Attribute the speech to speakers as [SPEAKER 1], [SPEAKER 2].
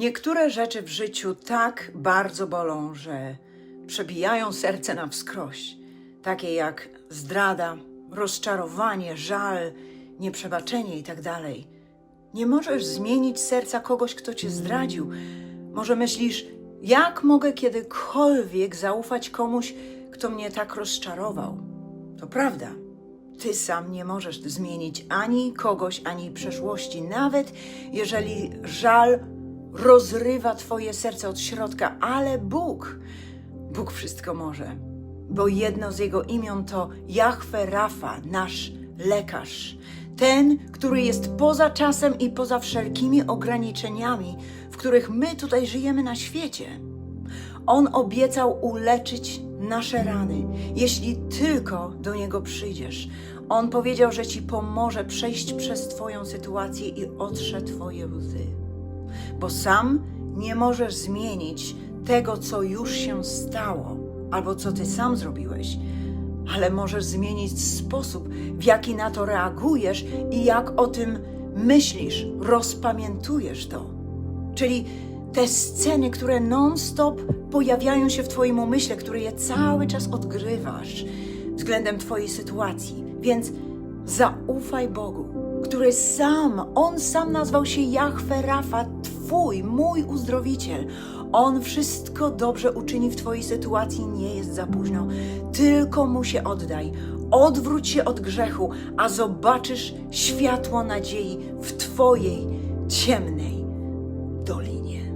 [SPEAKER 1] Niektóre rzeczy w życiu tak bardzo bolą, że przebijają serce na wskroś. Takie jak zdrada, rozczarowanie, żal, nieprzebaczenie itd. Nie możesz zmienić serca kogoś, kto cię zdradził. Może myślisz, jak mogę kiedykolwiek zaufać komuś, kto mnie tak rozczarował? To prawda. Ty sam nie możesz zmienić ani kogoś, ani przeszłości, nawet jeżeli żal rozrywa Twoje serce od środka, ale Bóg, Bóg wszystko może, bo jedno z Jego imion to Jahwe Rafa, nasz lekarz. Ten, który jest poza czasem i poza wszelkimi ograniczeniami, w których my tutaj żyjemy na świecie. On obiecał uleczyć nasze rany, jeśli tylko do Niego przyjdziesz. On powiedział, że Ci pomoże przejść przez Twoją sytuację i otrze Twoje łzy. Bo sam nie możesz zmienić tego, co już się stało, albo co Ty sam zrobiłeś, ale możesz zmienić sposób, w jaki na to reagujesz i jak o tym myślisz, rozpamiętujesz to. Czyli te sceny, które non-stop pojawiają się w Twoim umyśle, które je cały czas odgrywasz względem Twojej sytuacji. Więc zaufaj Bogu, który sam, On sam nazwał się Jahwe Rafa, Twój, mój uzdrowiciel. On wszystko dobrze uczyni w Twojej sytuacji, nie jest za późno. Tylko Mu się oddaj. Odwróć się od grzechu, a zobaczysz światło nadziei w Twojej ciemnej dolinie.